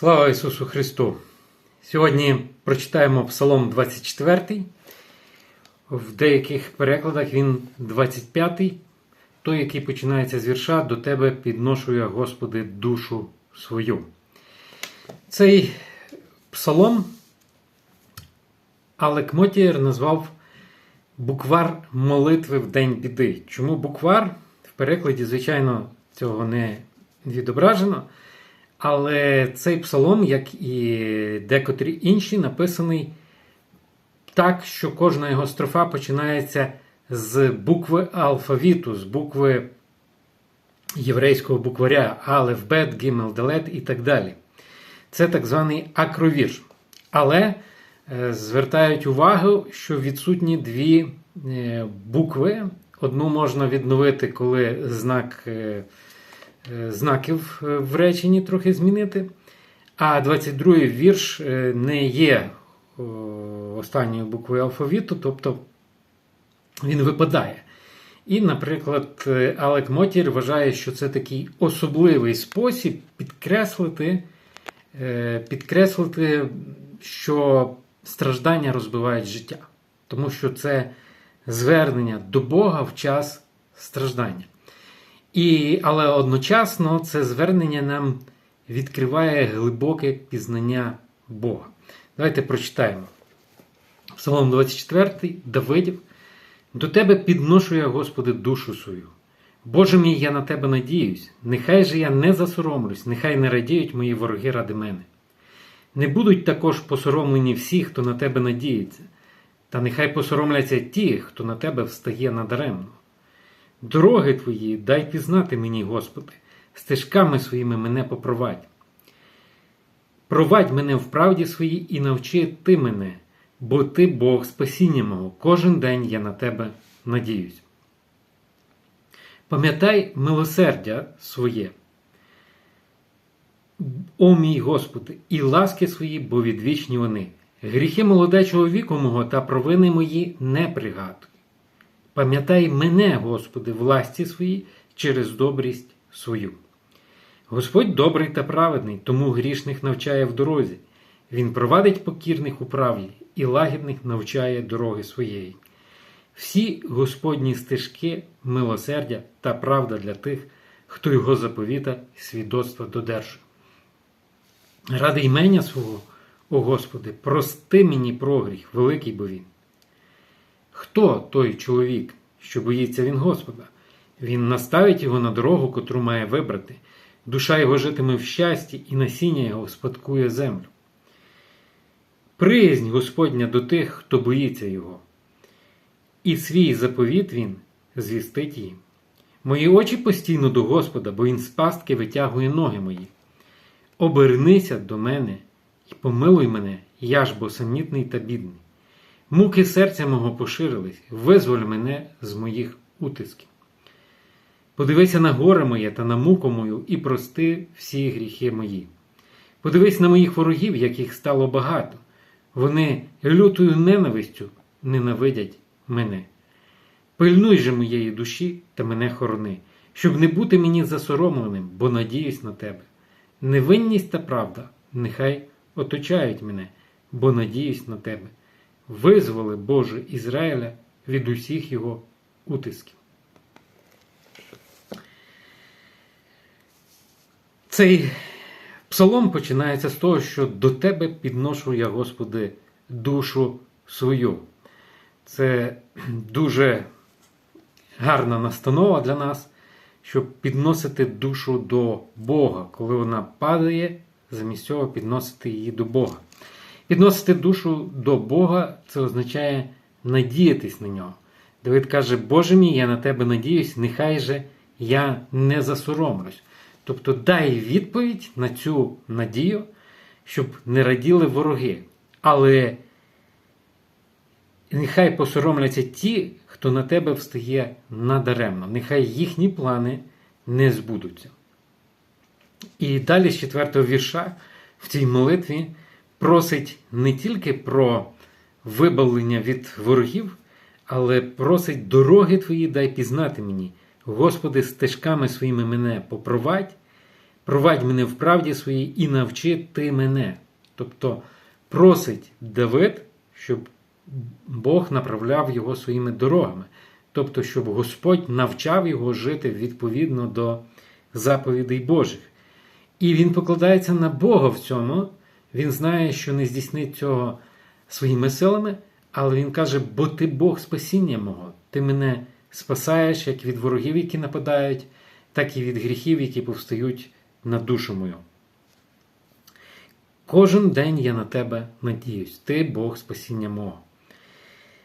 Слава Ісусу Христу! Сьогодні прочитаємо Псалом 24. В деяких перекладах він 25, той, який починається з вірша До тебе підношу я, Господи, душу свою. Цей псалом Алек Мотієр назвав буквар молитви в день біди. Чому буквар? В перекладі, звичайно, цього не відображено. Але цей псалом, як і декотрі інші, написаний так, що кожна його строфа починається з букви алфавіту, з букви єврейського букваря Алеф, Бет, Гімел, Делет і так далі. Це так званий акровірш. Але е, звертають увагу, що відсутні дві е, букви. Одну можна відновити, коли знак. Е, знаків в реченні трохи змінити. А 22-й вірш не є останньою буквою алфавіту, тобто він випадає. І, наприклад, Алек Мотір вважає, що це такий особливий спосіб підкреслити, підкреслити, що страждання розбивають життя. Тому що це звернення до Бога в час страждання. І, Але одночасно це звернення нам відкриває глибоке пізнання Бога. Давайте прочитаємо. Псалом 24 Давидів. До Тебе підношу я, Господи, душу свою. Боже мій, я на Тебе надіюсь, нехай же я не засоромлюсь, нехай не радіють мої вороги ради мене. Не будуть також посоромлені всі, хто на Тебе надіється, та нехай посоромляться ті, хто на Тебе встає надаремно. Дороги твої, дай пізнати мені, Господи, стежками своїми мене попровадь. Провадь мене в правді своїй і навчи ти мене, бо ти Бог спасіння мого, кожен день я на тебе надіюсь. Пам'ятай милосердя своє, о мій Господи, і ласки свої, бо відвічні вони. Гріхи молодечого віку мого та провини мої не пригадуй. Пам'ятай мене, Господи, власті своїй через добрість свою. Господь добрий та праведний, тому грішних навчає в дорозі. Він провадить покірних у правді і лагідних навчає дороги своєї. Всі Господні стежки, милосердя та правда для тих, хто його заповіта свідоцтва додержує. Ради імення свого, о Господи, прости мені прогріх, великий бо він. Хто той чоловік, що боїться він Господа? Він наставить його на дорогу, котру має вибрати. Душа його житиме в щасті, і насіння його спадкує землю. Приязнь Господня до тих, хто боїться Його, і свій заповіт Він звістить їм. Мої очі постійно до Господа, бо Він з пастки витягує ноги мої. Обернися до мене і помилуй мене, я ж бо самітний та бідний. Муки серця мого поширились, визволь мене з моїх утисків. Подивися на горе моє та на муку мою і прости всі гріхи мої. Подивись на моїх ворогів, яких стало багато. Вони лютою ненавистю ненавидять мене. Пильнуй же моєї душі та мене хорони, щоб не бути мені засоромленим, бо надіюсь на тебе. Невинність та правда нехай оточають мене, бо надіюсь на тебе визволи Боже Ізраїля від усіх його утисків. Цей псалом починається з того, що до Тебе підношу я, Господи, душу свою. Це дуже гарна настанова для нас, щоб підносити душу до Бога, коли вона падає, замість цього підносити її до Бога. Підносити душу до Бога це означає надіятись на нього. Давид каже, Боже мій, я на тебе надіюсь, нехай же я не засоромлюсь. Тобто дай відповідь на цю надію, щоб не раділи вороги. Але нехай посоромляться ті, хто на тебе встає надаремно. Нехай їхні плани не збудуться. І далі з четвертого вірша в цій молитві просить не тільки про вибавлення від ворогів, але просить дороги твої дай пізнати мені. Господи, стежками своїми мене попровадь, провадь мене в правді своїй і навчи ти мене. Тобто просить Давид, щоб Бог направляв його своїми дорогами. Тобто, щоб Господь навчав його жити відповідно до заповідей Божих. І він покладається на Бога в цьому. Він знає, що не здійснить цього своїми силами, але він каже: бо ти Бог спасіння мого, ти мене спасаєш як від ворогів, які нападають, так і від гріхів, які повстають на душу мою. Кожен день я на тебе надіюсь, ти Бог спасіння мого.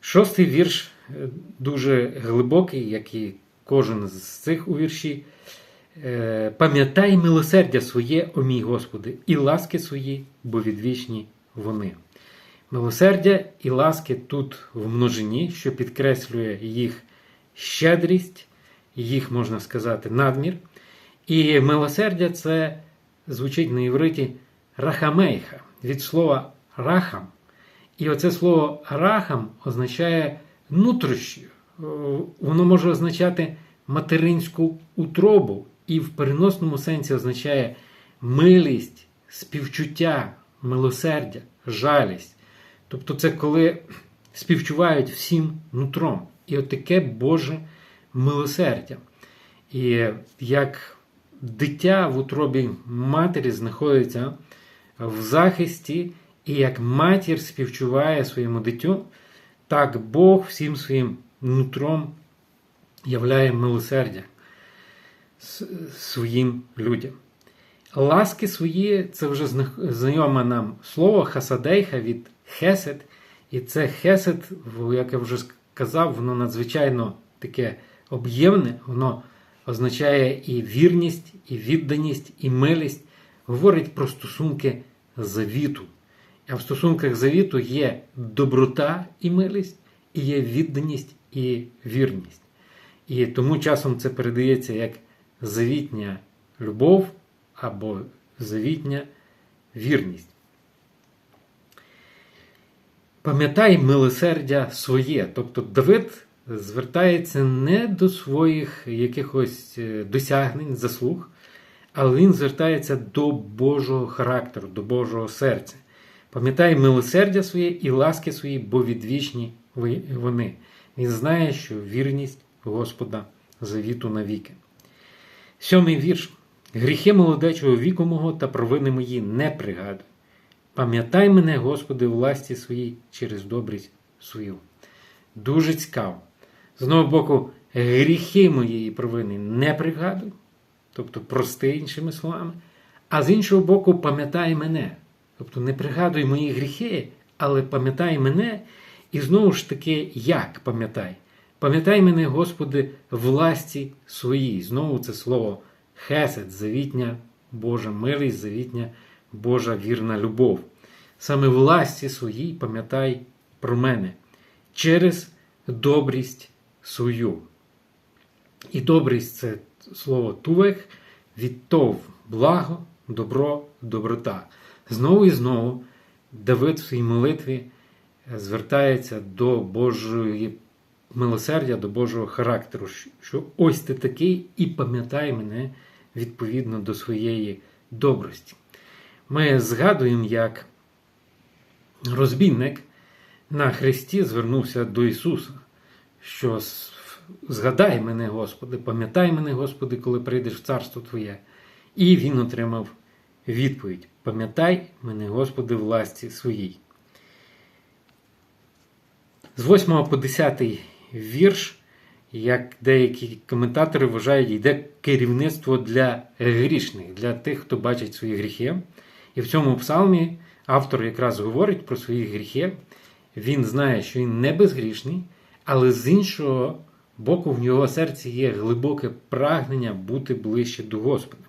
Шостий вірш е, дуже глибокий, як і кожен з цих у вірші. Е, Пам'ятай милосердя своє, о мій Господи, і ласки свої, бо відвічні вони. Милосердя і ласки тут в множині, що підкреслює їх щедрість, їх, можна сказати, надмір. І милосердя це звучить на івриті рахамейха від слова рахам. І оце слово рахам означає нутрощі. Воно може означати материнську утробу і в переносному сенсі означає милість, співчуття, милосердя, жалість. Тобто, це коли співчувають всім нутром. І от Боже милосердя. І як дитя в утробі матері знаходиться в захисті, і як матір співчуває своєму дитю, так Бог всім своїм нутром являє милосердя своїм людям. Ласки свої це вже знайоме нам слово хасадейха від хесед. І це хесед, як я вже сказав, воно надзвичайно таке об'ємне, воно означає і вірність, і відданість, і милість. Говорить про стосунки завіту. А в стосунках завіту є доброта і милість, і є відданість і вірність. І тому часом це передається як завітня любов або завітня вірність. Пам'ятай милосердя своє. Тобто Давид звертається не до своїх якихось е, досягнень, заслуг, але він звертається до Божого характеру, до Божого серця. Пам'ятай милосердя своє і ласки свої, бо відвічні вони. Він знає, що вірність Господа завіту навіки. Сьомий вірш. Гріхи молодечого віку мого та провини мої не пригадуй. Пам'ятай мене, Господи, у власті своїй через добрість свою. Дуже цікаво. З одного боку, гріхи моєї провини не пригадуй, тобто прости іншими словами. А з іншого боку, пам'ятай мене. Тобто не пригадуй мої гріхи, але пам'ятай мене і знову ж таки, як пам'ятай. Пам'ятай мене, Господи, власті своїй. Знову це слово хесед, завітня Божа милість, завітня Божа вірна любов. Саме власті своїй пам'ятай про мене через добрість свою. І добрість це слово тувех, від тов благо, добро, доброта. Знову і знову Давид в своїй молитві звертається до Божої милосердя, до Божого характеру, що ось ти такий і пам'ятай мене відповідно до своєї добрості. Ми згадуємо, як розбійник на Христі звернувся до Ісуса, що згадай мене, Господи, пам'ятай мене, Господи, коли прийдеш в Царство Твоє. І він отримав відповідь: Пам'ятай мене, Господи, власті своїй. З 8 по 10 вірш, як деякі коментатори вважають, йде керівництво для грішних, для тих, хто бачить свої гріхи. І в цьому псалмі автор якраз говорить про свої гріхи. Він знає, що він не безгрішний, але з іншого боку, в його серці є глибоке прагнення бути ближче до Господа.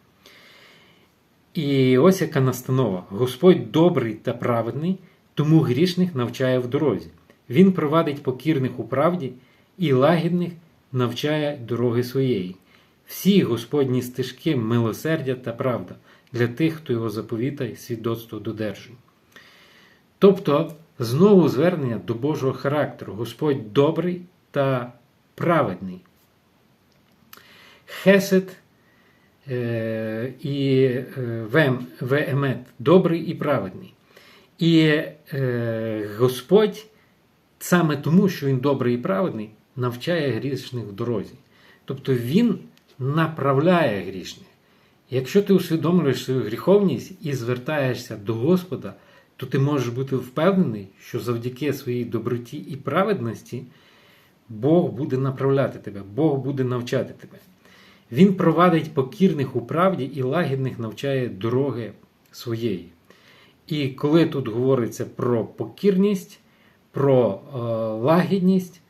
І ось яка настанова: Господь добрий та праведний, тому грішних навчає в дорозі. Він провадить покірних у правді і лагідних навчає дороги своєї. Всі Господні стежки, милосердя та правда для тих, хто його заповіта і свідоцтво додержує. Тобто, знову звернення до Божого характеру. Господь добрий та праведний. Хесед е, і е, вем, веемет добрий і праведний. І е, Господь саме тому, що Він добрий і праведний, навчає грішних в дорозі. Тобто Він направляє грішних. Якщо ти усвідомлюєш свою гріховність і звертаєшся до Господа, то ти можеш бути впевнений, що завдяки своїй доброті і праведності Бог буде направляти тебе, Бог буде навчати тебе. Він провадить покірних у правді і лагідних навчає дороги своєї. І коли тут говориться про покірність, про е, лагідність,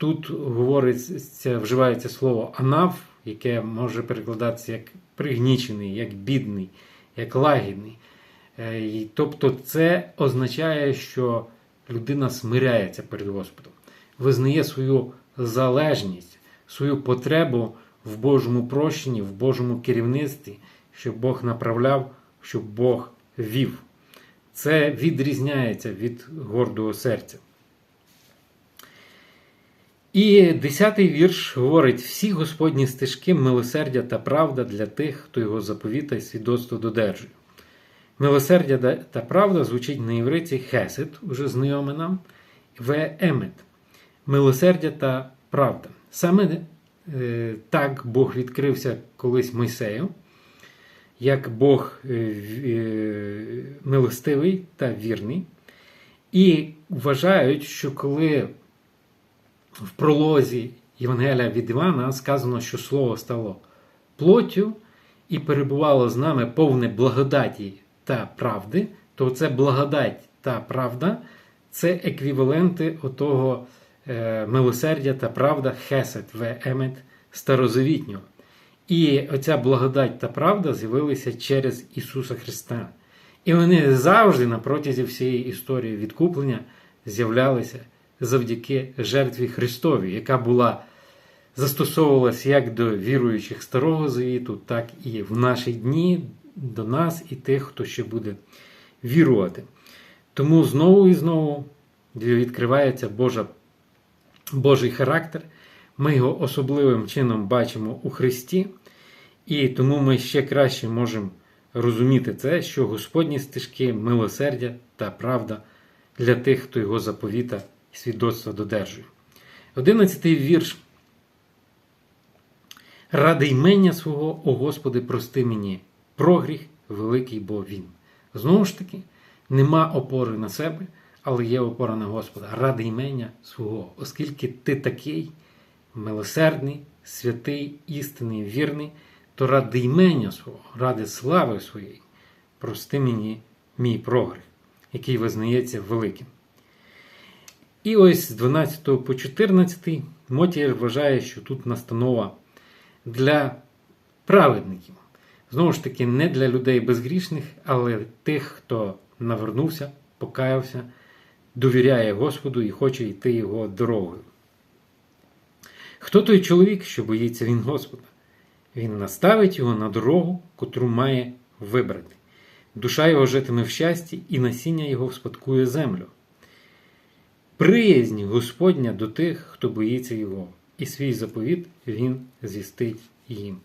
тут говориться, вживається слово анав, яке може перекладатися як пригнічений, як бідний, як лагідний. Е, тобто, це означає, що людина смиряється перед Господом, визнає свою залежність, свою потребу в Божому прощенні, в Божому керівництві, щоб Бог направляв, щоб Бог вів. Це відрізняється від гордого серця. І десятий вірш говорить: всі Господні стежки, милосердя та правда для тих, хто його заповіта і свідоцтво додержує. Милосердя та правда звучить на євриці хесед, уже знайоме нам, веемет. Милосердя та правда. Саме е, так Бог відкрився колись Мойсею, як Бог е, е, милостивий та вірний. І вважають, що коли в пролозі Євангелія від Івана сказано, що слово стало плоттю і перебувало з нами повне благодаті та правди, то це благодать та правда це еквіваленти отого е, милосердя та правда хесед веемет старозавітнього. І оця благодать та правда з'явилися через Ісуса Христа. І вони завжди на протязі всієї історії відкуплення з'являлися завдяки жертві Христові, яка була застосовувалась як до віруючих Старого Завіту, так і в наші дні до нас і тих, хто ще буде вірувати. Тому знову і знову відкривається Божа, Божий характер. Ми його особливим чином бачимо у Христі, і тому ми ще краще можемо розуміти це, що Господні стежки, милосердя та правда для тих, хто його заповіта свідоцтва додержує. Одинадцятий вірш. Ради ймення свого, о Господи, прости мені, прогріх великий бо Він. Знову ж таки, нема опори на себе, але є опора на Господа. Ради ймення свого, оскільки ти такий милосердний, святий, істинний, вірний, то ради ймення свого, ради слави своєї, прости мені мій прогріх, який визнається великим. І ось з 12 по 14 Мотір вважає, що тут настанова для праведників. Знову ж таки, не для людей безгрішних, але тих, хто навернувся, покаявся, довіряє Господу і хоче йти його дорогою. Хто той чоловік, що боїться він Господа? Він наставить його на дорогу, котру має вибрати. Душа його житиме в щасті, і насіння його вспадкує землю. Приязнь Господня до тих, хто боїться Його, і свій заповіт Він звістить їм.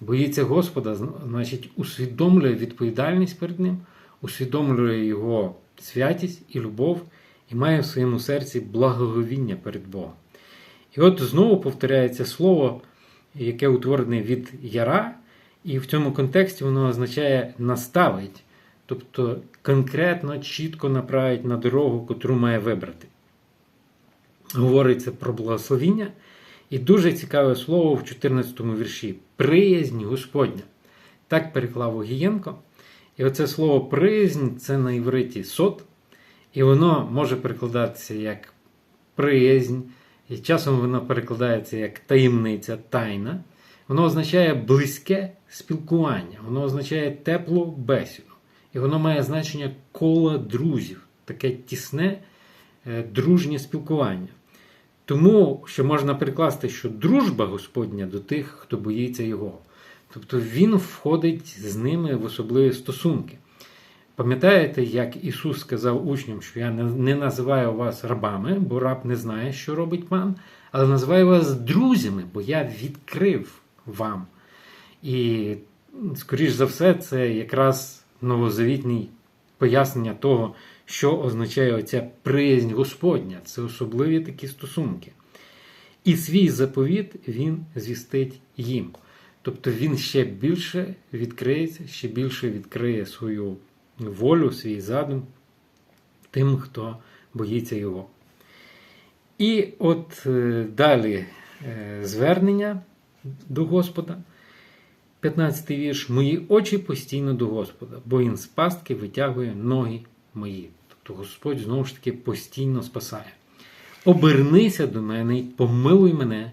Боїться Господа, значить, усвідомлює відповідальність перед Ним, усвідомлює Його святість і любов і має в своєму серці благоговіння перед Богом. І от знову повторяється слово, яке утворене від яра, і в цьому контексті воно означає наставить, тобто конкретно, чітко направить на дорогу, котру має вибрати. Говориться про благословіння. І дуже цікаве слово в 14 му вірші приязнь Господня. Так переклав Огієнко. І оце слово приязнь це на івриті сот, і воно може перекладатися як приязнь, і часом воно перекладається як таємниця, тайна. Воно означає близьке спілкування, воно означає теплу бесіду. І воно має значення кола друзів, таке тісне, е, дружнє спілкування. Тому що можна прикласти, що дружба Господня до тих, хто боїться Його. Тобто Він входить з ними в особливі стосунки. Пам'ятаєте, як Ісус сказав учням, що я не називаю вас рабами, бо раб не знає, що робить пан, але називаю вас друзями, бо я відкрив вам. І, скоріш за все, це якраз новозавітний пояснення того, що означає оця приязнь Господня. Це особливі такі стосунки. І свій заповіт він звістить їм. Тобто він ще більше відкриється, ще більше відкриє свою волю, свій задум тим, хто боїться його. І от е, далі е, звернення до Господа. 15 вірш. Мої очі постійно до Господа, бо він з пастки витягує ноги мої. Тобто Господь знову ж таки постійно спасає. Обернися до мене і помилуй мене,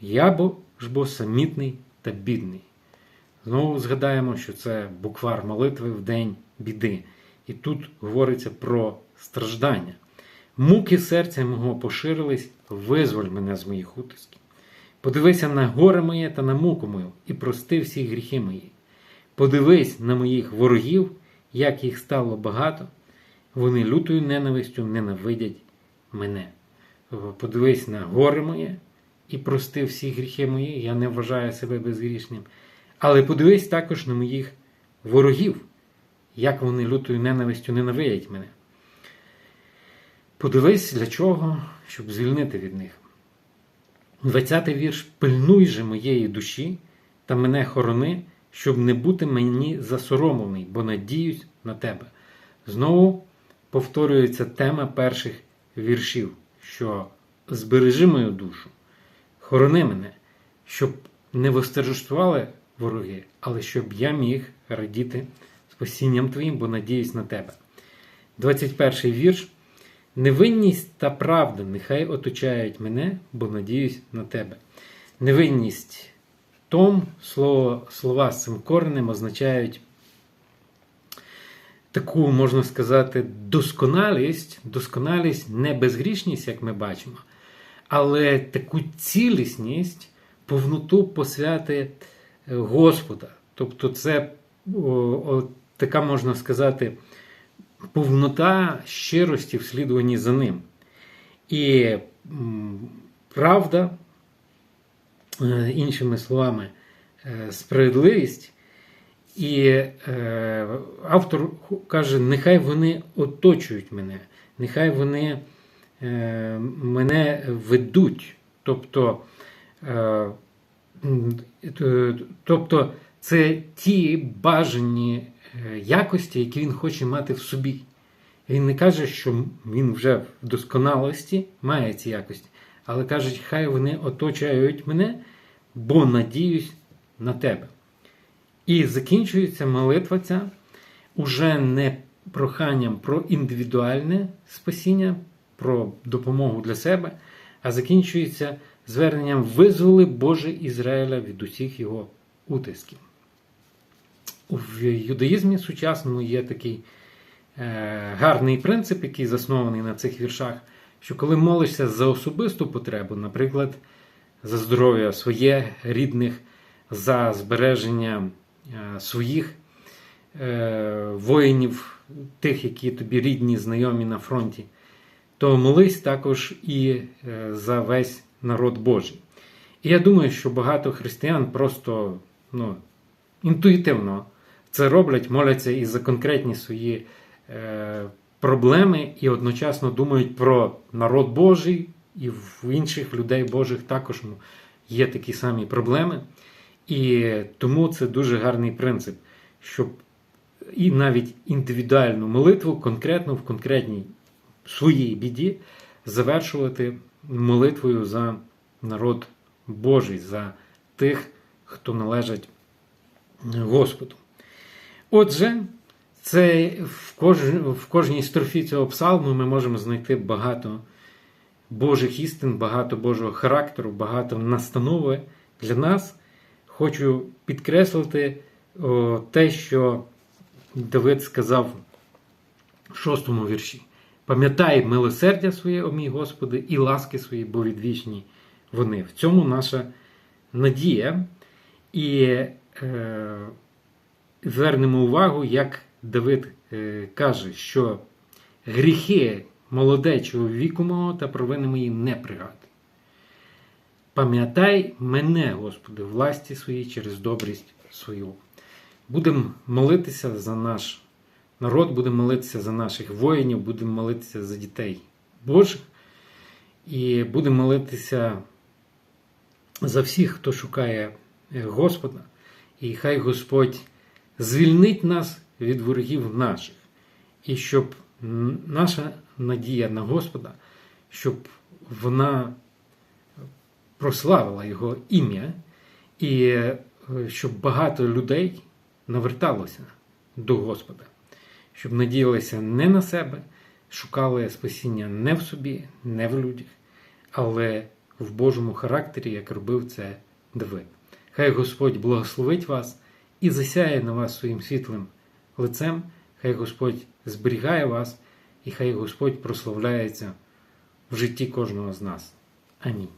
я бо ж бо самітний та бідний. Знову згадаємо, що це буквар молитви в день біди. І тут говориться про страждання. Муки серця мого поширились, визволь мене з моїх утисків. Подивися на горе моє та на муку мою, і прости всі гріхи мої. Подивись на моїх ворогів, як їх стало багато, вони лютою ненавистю ненавидять мене. Подивись на горе моє і прости всі гріхи мої, я не вважаю себе безгрішним. Але подивись також на моїх ворогів, як вони лютою ненавистю ненавидять мене. Подивись для чого, щоб звільнити від них. 20 вірш пильнуй же моєї душі та мене хорони, щоб не бути мені засоромлений, бо надіюсь на тебе. Знову повторюється тема перших віршів, що збережи мою душу, хорони мене, щоб не восторжествували вороги, але щоб я міг радіти спасінням Твоїм, бо надіюсь на тебе. 21 вірш. Невинність та правда нехай оточають мене, бо надіюсь на тебе. Невинність том, слово, слова з цим коренем означають таку, можна сказати, досконалість, досконалість, не безгрішність, як ми бачимо, але таку цілісність, повноту посвяти Господа. Тобто, це о, о, така можна сказати повнота щирості в слідуванні за ним. І правда, е, іншими словами, е, справедливість. І е, автор каже: нехай вони оточують мене, нехай вони мене ведуть. Тобто, тобто це ті бажані якості, які він хоче мати в собі. Він не каже, що він вже в досконалості має ці якості, але каже, хай вони оточують мене, бо надіюсь на тебе. І закінчується молитва ця уже не проханням про індивідуальне спасіння, про допомогу для себе, а закінчується зверненням визволи Боже Ізраїля від усіх його утисків в юдаїзмі сучасному є такий е, гарний принцип, який заснований на цих віршах, що коли молишся за особисту потребу, наприклад, за здоров'я своє рідних, за збереження е, своїх е, воїнів, тих, які тобі рідні, знайомі на фронті, то молись також і за весь народ Божий. І я думаю, що багато християн просто ну, інтуїтивно це роблять, моляться і за конкретні свої е, проблеми, і одночасно думають про народ Божий, і в інших людей Божих також є такі самі проблеми. І тому це дуже гарний принцип, щоб і навіть індивідуальну молитву конкретно в конкретній своїй біді завершувати молитвою за народ Божий, за тих, хто належить Господу. Отже, це в, кож... в кожній строфі цього псалму ми можемо знайти багато Божих істин, багато Божого характеру, багато настанови для нас. Хочу підкреслити о, те, що Давид сказав в шостому вірші. Пам'ятай милосердя своє, о мій Господи, і ласки свої, бо відвічні вони. В цьому наша надія. І е, звернемо увагу, як Давид е, каже, що гріхи молодечого віку мого та провини мої не пригадуй. Пам'ятай мене, Господи, власті своїй через добрість свою. Будемо молитися за наш народ, будемо молитися за наших воїнів, будемо молитися за дітей Божих. І будемо молитися за всіх, хто шукає е, Господа. І хай Господь звільнить нас від ворогів наших. І щоб наша надія на Господа, щоб вона прославила Його ім'я, і е, щоб багато людей наверталося до Господа, щоб надіялися не на себе, шукали спасіння не в собі, не в людях, але в Божому характері, як робив це Давид. Хай Господь благословить вас і засяє на вас своїм світлим лицем, хай Господь зберігає вас, і хай Господь прославляється в житті кожного з нас. Амінь.